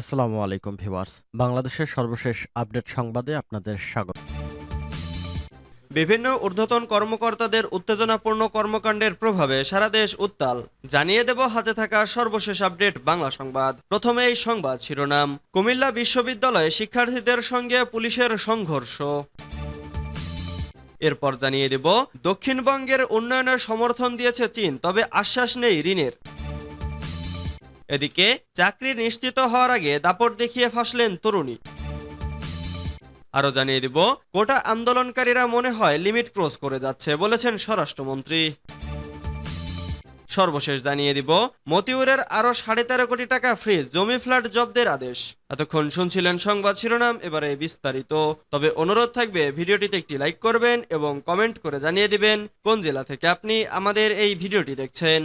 আসসালামু আলাইকুম ভিউয়ার্স। বাংলাদেশের সর্বশেষ আপডেট সংবাদে আপনাদের স্বাগত। বিভিন্ন ঊর্ধ্বতন কর্মকর্তাদের উত্তেজনাপূর্ণ কর্মকাণ্ডের প্রভাবে সারা দেশ উত্তাল। জানিয়ে দেব হাতে থাকা সর্বশেষ আপডেট বাংলা সংবাদ। প্রথমে এই সংবাদ শিরোনাম। কুমিল্লা বিশ্ববিদ্যালয়ে শিক্ষার্থীদের সঙ্গে পুলিশের সংঘর্ষ। এরপর জানিয়ে দেব, দক্ষিণবঙ্গের উন্নয়নের সমর্থন দিয়েছে চীন, তবে আশ্বাস নেই ঋণের। এদিকে চাকরি নিশ্চিত হওয়ার আগে দাপট দেখিয়ে ফাঁসলেন তরুণী। আরও জানিয়ে দিব কোটা আন্দোলনকারীরা মনে হয় লিমিট ক্রস করে যাচ্ছে বলেছেন স্বরাষ্ট্রমন্ত্রী। সর্বশেষ জানিয়ে দিব, মতিউরের আরও সাড়ে তেরো কোটি টাকা ফ্রিজ জমি ফ্ল্যাট জব্দের আদেশ। এতক্ষণ শুনছিলেন সংবাদ শিরোনাম, এবারে বিস্তারিত। তবে অনুরোধ থাকবে, ভিডিওটিতে একটি লাইক করবেন এবং কমেন্ট করে জানিয়ে দিবেন কোন জেলা থেকে আপনি আমাদের এই ভিডিওটি দেখছেন।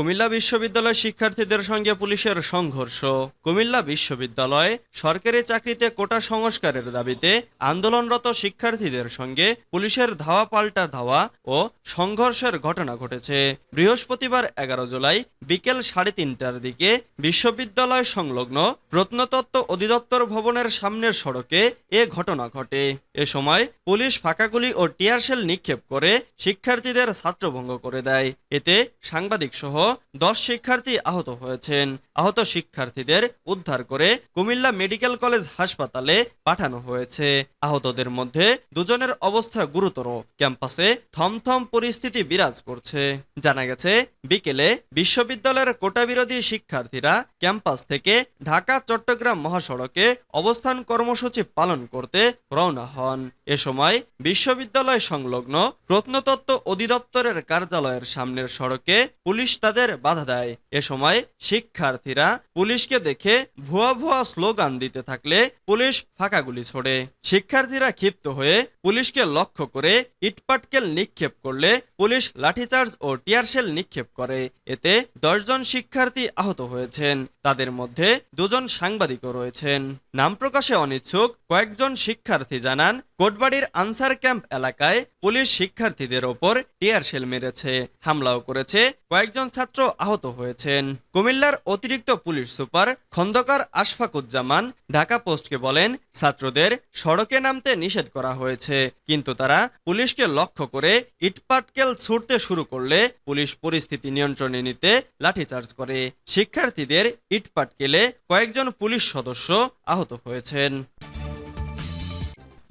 কুমিল্লা বিশ্ববিদ্যালয় শিক্ষার্থীদের সঙ্গে পুলিশের সংঘর্ষ। কুমিল্লা বিশ্ববিদ্যালয় সরকারি চাকরিতে কোটা সংস্কারের দাবিতে আন্দোলনরত শিক্ষার্থীদের সঙ্গে পুলিশের ধাওয়া পাল্টা ধাওয়া ও সংঘর্ষের ঘটনা ঘটেছে। বৃহস্পতিবার এগারো জুলাই বিকেল সাড়ে তিনটার দিকে বিশ্ববিদ্যালয় সংলগ্ন প্রত্নতত্ত্ব অধিদপ্তর ভবনের সামনের সড়কে এ ঘটনা ঘটে। এ সময় পুলিশ ফাঁকাগুলি ও টিয়ারশেল নিক্ষেপ করে শিক্ষার্থীদের ছাত্রভঙ্গ করে দেয়। এতে সাংবাদিক সহ দশ শিক্ষার্থী আহত হয়েছেন। আহত শিক্ষার্থীদের উদ্ধার করে কুমিল্লা মেডিকেল কলেজ হাসপাতালে পাঠানো হয়েছে। আহতদের মধ্যে দুজনের অবস্থা গুরুতর। ক্যাম্পাসে থমথম পরিস্থিতি বিরাজ করছে। জানা গেছে, বিকেলে বিশ্ববিদ্যালয়ের কোটা বিরোধী শিক্ষার্থীরা ক্যাম্পাস থেকে ঢাকা চট্টগ্রাম মহাসড়কে অবস্থান কর্মসূচি পালন করতে রওনা হন। এ সময় বিশ্ববিদ্যালয় সংলগ্ন প্রত্নতত্ত্ব অধিদপ্তরের কার্যালয়ের সামনের সড়কে পুলিশ তাদের বাধা দেয়। এ সময় শিক্ষার্থীরা পুলিশকে দেখে ভুয়া ভুয়া স্লোগান দিতে থাকলে পুলিশ ফাঁকা গুলি ছোড়ে। শিক্ষার্থীরা ক্ষিপ্ত হয়ে পুলিশকে লক্ষ্য করে ইটপাটকেল নিক্ষেপ করলে পুলিশ লাঠিচার্জ ও টিয়ারশেল নিক্ষেপ করে। এতে দশজন শিক্ষার্থী আহত হয়েছেন। তাদের মধ্যে দুজন সাংবাদিকও রয়েছেন। নাম প্রকাশে অনিচ্ছুক কয়েকজন শিক্ষার্থী জানান, কোটবাড়ির আনসার ক্যাম্প এলাকায় পুলিশ শিক্ষার্থীদের ওপর টিয়ারশেল মেরেছে। হামলাও করেছে কয়েকজন ছাত্র আহত হয়েছেন। কুমিল্লার অতিরিক্ত পুলিশ সুপার খন্দকার আশফাকুজ্জামান ঢাকা পোস্টকে বলেন, ছাত্রদের সড়কে নামতে নিষেধ করা হয়েছে, কিন্তু তারা পুলিশকে লক্ষ্য করে ইটপাটকেল ছুটতে শুরু করলে পুলিশ পরিস্থিতি নিয়ন্ত্রণে নিতে লাঠিচার্জ করে। শিক্ষার্থীদের ইটপাটকেলে কয়েকজন পুলিশ সদস্য আহত হয়েছেন।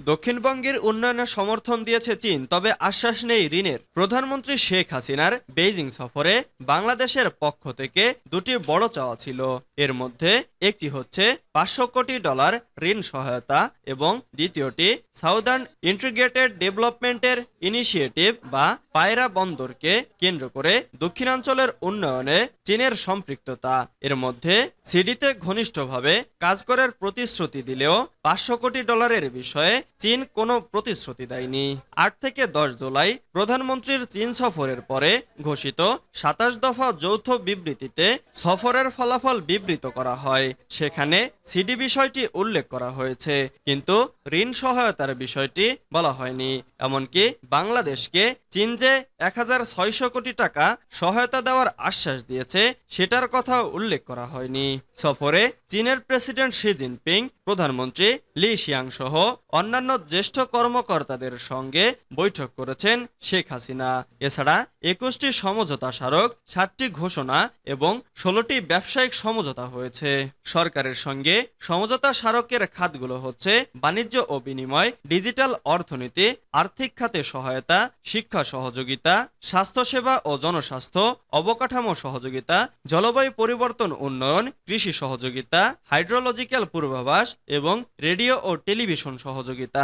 দক্ষিণবঙ্গের উন্নয়নে সমর্থন দিয়েছে চীন, তবে আশ্বাস নেই ঋণের। প্রধানমন্ত্রী শেখ হাসিনার বেইজিং সফরে বাংলাদেশের পক্ষ থেকে দুটি বড় চাওয়া ছিল। এর মধ্যে একটি হচ্ছে পাঁচশো কোটি ডলার ঋণ সহায়তা এবং দ্বিতীয়টি সাউদার্ন ইন্টিগ্রেটেড ডেভেলপমেন্টের ইনিশিয়েটিভ বা পায়রা বন্দরকে কেন্দ্র করে দক্ষিণাঞ্চলের উন্নয়নে চীনের সম্পৃক্ততা। এর মধ্যে সিডিতে ঘনিষ্ঠভাবে কাজ করার প্রতিশ্রুতি দিলেও পাঁচশো কোটি ডলারের বিষয়ে চীন কোনো প্রতিশ্রুতি দেয়নি। আট থেকে দশ জুলাই প্রধানমন্ত্রীর চীন সফরের পরে ঘোষিত সাতাশ দফা যৌথ বিবৃতিতে সফরের ফলাফল বিবৃত করা হয়। সেখানে সিডি বিষয়টি উল্লেখ করা হয়েছে, কিন্তু ঋণ সহায়তার বিষয়টি বলা হয়নি। এমনকি বাংলাদেশকে চীন যে এক হাজার ছয়শো কোটি টাকা সহায়তা দেওয়ার আশ্বাস দিয়েছে, সেটার কথাও উল্লেখ করা হয়নি। সফরে চীনের প্রেসিডেন্ট শি জিনপিং প্রধানমন্ত্রী লি শিয়াং সহ অন্যান্য জ্যেষ্ঠ কর্মকর্তাদের সঙ্গে বৈঠক করেছেন শেখ হাসিনা। এছাড়া একুশটি সমঝোতা স্মারক, সাতটি ঘোষণা এবং ষোলোটি ব্যবসায়িক সমঝোতা হয়েছে। সরকারের সঙ্গে সমঝোতা স্মারকের খাতগুলো হচ্ছে বাণিজ্য ও বিনিময়, ডিজিটাল অর্থনীতি, আর্থিক খাতে সহায়তা, শিক্ষা সহযোগিতা, স্বাস্থ্যসেবা ও জনস্বাস্থ্য, অবকাঠামো সহযোগিতা, জলবায়ু পরিবর্তন উন্নয়ন, কৃষি সহযোগিতা, হাইড্রোলজিক্যাল পূর্বাভাস এবং রেডিও ও টেলিভিশন সহযোগিতা।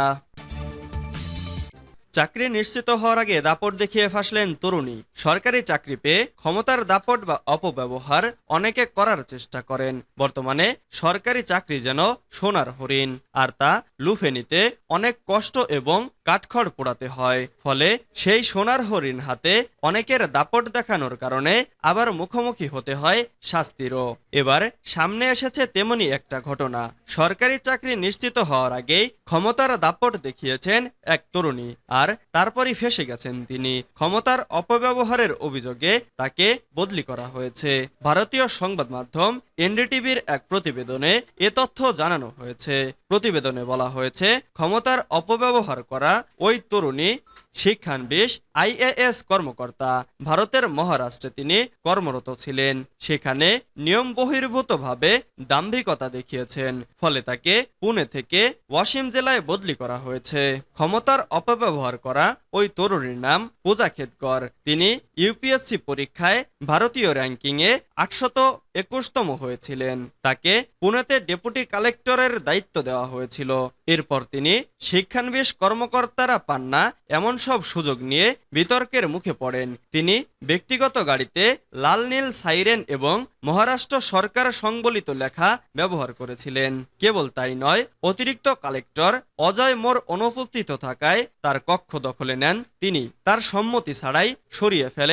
চাকরি নিশ্চিত হওয়ার আগে দাপট দেখিয়ে ফাঁসলেন তরুণী। সরকারি চাকরি পেয়ে ক্ষমতার দাপট বা অপব্যবহার অনেকে করার চেষ্টা করেন। বর্তমানে সরকারি চাকরি যেন সোনার হরিণ, আর তা লুফে নিতে অনেক কষ্ট এবং কাঠখড় পোড়াতে হয়। ফলে সেই সোনার হরিণ হাতে অনেকের দাপট দেখানোর কারণে আবার মুখোমুখি হতে হয় শাস্তিরও। এবার সামনে এসেছে তেমনি একটা ঘটনা। সরকারি চাকরি নিশ্চিত হওয়ার আগেই ক্ষমতার দাপট দেখিয়েছেন এক তরুণী, আর আর তারপরই ফেসে গেছেন তিনি। ক্ষমতার অপব্যবহারের অভিযোগে তাকে বদলি করা হয়েছে। ভারতীয় সংবাদ মাধ্যম এনডিটিভির এক প্রতিবেদনে এ তথ্য জানানো হয়েছে। প্রতিবেদনে বলা হয়েছে, ক্ষমতার অপব্যবহার করা ওই তরুণী শিক্ষানবিশ আইএএস কর্মকর্তা, ভারতের মহারাষ্ট্রে তিনি কর্মরত ছিলেন। সেখানে নিয়ম বহির্ভূতভাবে দাম্ভিকতা দেখিয়েছেন, ফলে তাকে পুনে থেকে ওয়াসিম জেলায় বদলি করা হয়েছে। ক্ষমতার অপব্যবহার করা ওই তরুণীর নাম পূজা খেদকর তিনি ইউপিএসসি পরীক্ষায় ভারতীয় র্যাঙ্কিংয়ে আটশত একুশতম হয়েছিলেন। তাকে পুনেতে ডেপুটি কালেক্টরের দায়িত্ব দেওয়া হয়েছিল। এরপর তিনি শিক্ষানবিশ কর্মকর্তারা পান না এমন সব সুযোগ নিয়ে বিতর্কের মুখে পড়েন। তিনি ব্যক্তিগত গাড়িতে লাল নীল সাইরেন এবং মহারাষ্ট্র সরকার সংবলিত লেখা ব্যবহার করেছিলেন। কেবল তাই নয়, অতিরিক্ত কালেক্টর অজয় মোর অনুপস্থিত থাকায় তার কক্ষ দখলে নেন তিনি। তার সম্মতি ছাড়াই সরিয়ে ফেলেন।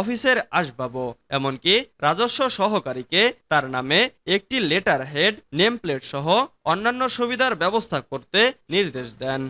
অফিসের আসবাবও, এমনকি রাজস্ব সহকারীকে তার নামে একটি লেটার হেড, নেমপ্লেট সহ অন্যান্য সুবিধার ব্যবস্থা করতে নির্দেশ দেন।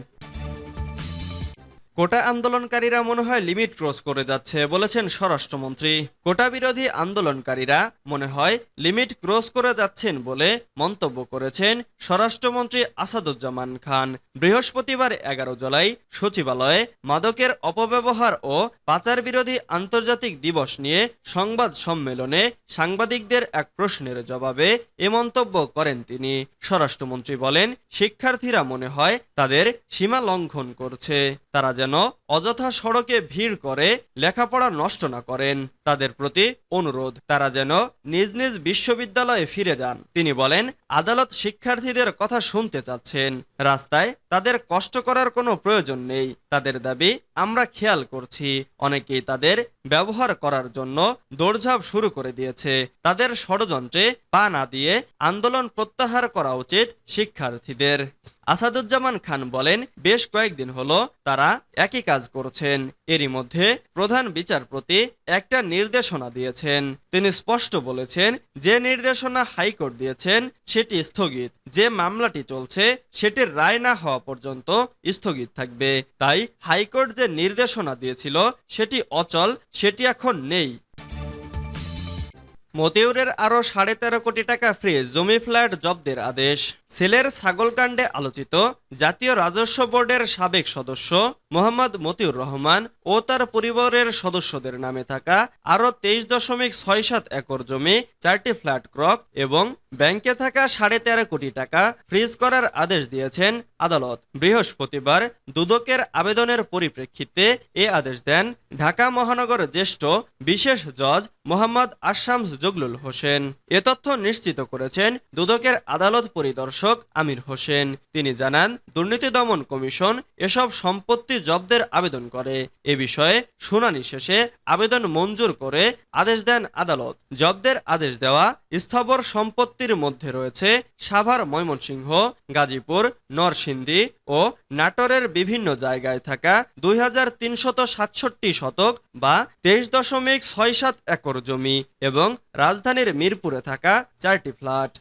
কোটা আন্দোলনকারীরা মনে হয় লিমিট ক্রস করে যাচ্ছে বলেছেন স্বরাষ্ট্রমন্ত্রী। কোটা বিরোধী আন্দোলনকারীরা মনে হয় লিমিট ক্রস করে যাচ্ছেন বলে মন্তব্য করেছেন স্বরাষ্ট্রমন্ত্রী আসাদুজ্জামান খান। বৃহস্পতিবার এগারো জুলাই সচিবালয়ে মাদকের অপব্যবহার ও পাচার বিরোধী আন্তর্জাতিক দিবস নিয়ে সংবাদ সম্মেলনে সাংবাদিকদের এক প্রশ্নের জবাবে এ মন্তব্য করেন তিনি। স্বরাষ্ট্রমন্ত্রী বলেন, শিক্ষার্থীরা মনে হয় তাদের সীমা লঙ্ঘন করছে। তারা যেন অযথা সড়কে ভিড় করে লেখাপড়া নষ্ট না করেন। তাদের প্রতি অনুরোধ। তারা যেন নিজ নিজ বিশ্ববিদ্যালয়ে ফিরে যান। তিনি বলেন, আদালত শিক্ষার্থীদের কথা শুনতে চাচ্ছেন। রাস্তায় তাদের কষ্ট করার কোনো প্রয়োজন নেই। তাদের দাবি, আমরা খেয়াল করছি। অনেকেই তাদের ব্যবহার করার জন্য দৌড়ঝাঁপ শুরু করে দিয়েছে। তাদের ষড়যন্ত্রে পা না দিয়ে আন্দোলন প্রত্যাহার করা উচিত শিক্ষার্থীদের। আসাদুজ্জামান খান বলেন, বেশ কয়েকদিন হলো তারা একই কাজ করছেন। এরই মধ্যে প্রধান বিচারপতি একটা নির্দেশনা দিয়েছেন। তিনি স্পষ্ট বলেছেন, যে নির্দেশনা হাইকোর্ট দিয়েছেন, সেটি স্থগিত। যে মামলাটি চলছে, সেটির রায় না হওয়া পর্যন্ত স্থগিত থাকবে। তাই হাইকোর্ট যে নির্দেশনা দিয়েছিল, সেটি অচল, সেটি এখন নেই। মতিউরের আরও সাড়ে তেরো কোটি টাকা ফ্রি জমি ফ্ল্যাট জব্দের আদেশ। সেলের ছাগলকাণ্ডে আলোচিত জাতীয় রাজস্ব বোর্ডের সাবেক সদস্য মোহাম্মদ মতিউর রহমান ও তার পরিবারের সদস্যদের নামে থাকা আরও তেইশ দশমিক ছয় সাত একর জমি, চারটি ফ্ল্যাট ক্রক এবং ব্যাংকে থাকা সাড়ে তেরো কোটি টাকা ফ্রিজ করার আদেশ দিয়েছেন আদালত। বৃহস্পতিবার দুদকের আবেদনের পরিপ্রেক্ষিতে এ আদেশ দেন ঢাকা মহানগর জ্যেষ্ঠ বিশেষ জজ মোহাম্মদ আশামস জগলুল হোসেন। এ তথ্য নিশ্চিত করেছেন দুদকের আদালত পরিদর্শক আমির হোসেন। তিনি জানান দুর্নীতি দমন কমিশন এসব সম্পত্তি জব্দের আবেদন করে। এ বিষয়ে শুনানি শেষে আবেদন মঞ্জুর করে আদেশ দেন আদালত। জব্দের আদেশ দেওয়া স্থাবর সম্পত্তির মধ্যে রয়েছে সাভার, ময়মনসিংহ, গাজীপুর, নরসিংদী ও নাটোরের বিভিন্ন জায়গায় থাকা দুই শতক বা তেইশ দশমিক ছয় সাত একর জমি এবং রাজধানীর মিরপুরে থাকা চারটি ফ্ল্যাট।